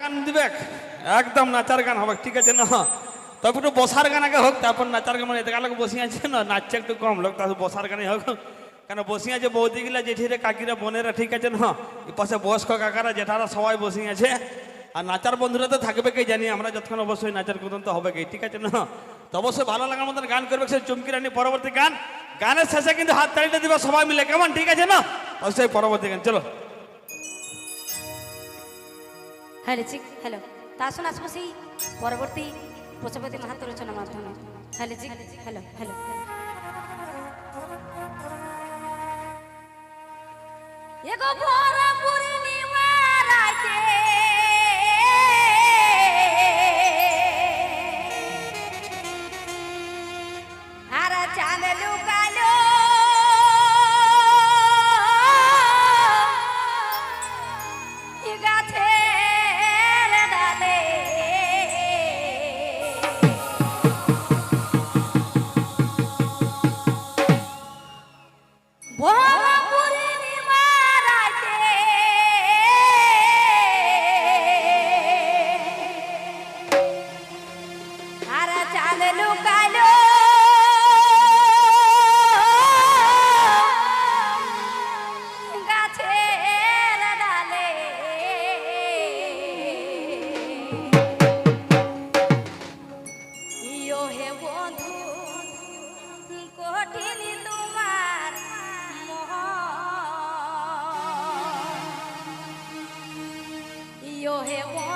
গান দিবে? একদম নাচার গান হবে, ঠিক আছে না? তবে একটু বসার গান আগে হোক, তারপর নাচার গান মানে এতে লোক বসে আছে না? নাচছে একটু কম লোক তারপর বসার গানে হোক। কেন বসে আছে বৌদিগুলা জেঠিরে, কাকিরা, বোনেরা, ঠিক আছে না? এই পাশে বয়স্ক কাকারা, জেঠারা সবাই বসে আছে। আর নাচার বন্ধুরা তো থাকবে কে জানি, আমরা যতক্ষণ অবশ্যই নাচার কুদন তো হবে কে, ঠিক আছে না? তো অবশ্যই ভালো লাগার মতন গান করবে সে চুমকি রানী পরবর্তী গান। গানের শেষে কিন্তু হাত তালিটা দিবে সবাই মিলে, কেমন? ঠিক আছে না? অবশ্যই পরবর্তী গান, চলো। হ্যাঁ রিচিক হ্যালো। তা আসুন আসব সেই পরবর্তী প্রজাপতি মাহাত্ম রচনা মাধ্যমে। হ্যাঁ রিচিক হ্যালো হ্যালো। এগো ভরা পূর্ণিমা রাতে ভরা hear one.